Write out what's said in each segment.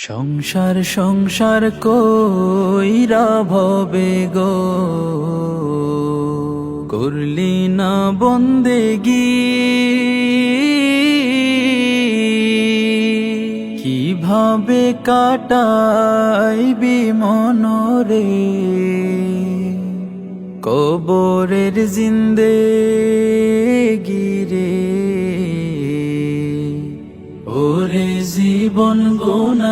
সংসার সংসার কইরা ভবে গো। করলি না বন্দেগি। কীভাবে কাটাইবি মনরে? কবরের জিন্দে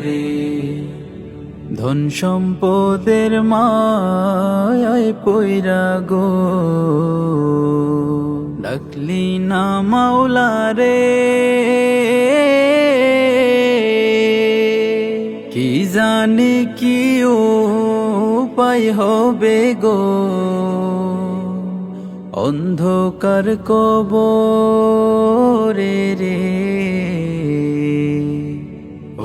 রে। ধন সম্পদের মায় পৈরা গো। ডাকলি না মাওলা রে। কি জানি কি উপায় হবে গো। অন্ধকার কবরে রে।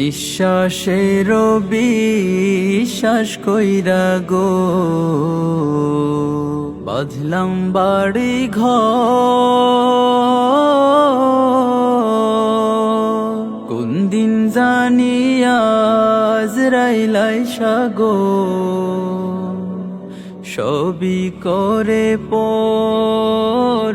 নিঃশ্বাসের বিশ্বাস কইরা গো। বাঁধলাম বাড়ি ঘর কোন দিন জানি আজ সাগো সবই করে পর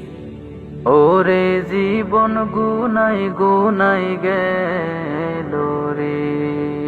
ওরে জীবন গুনাই গুনাই গেল রে।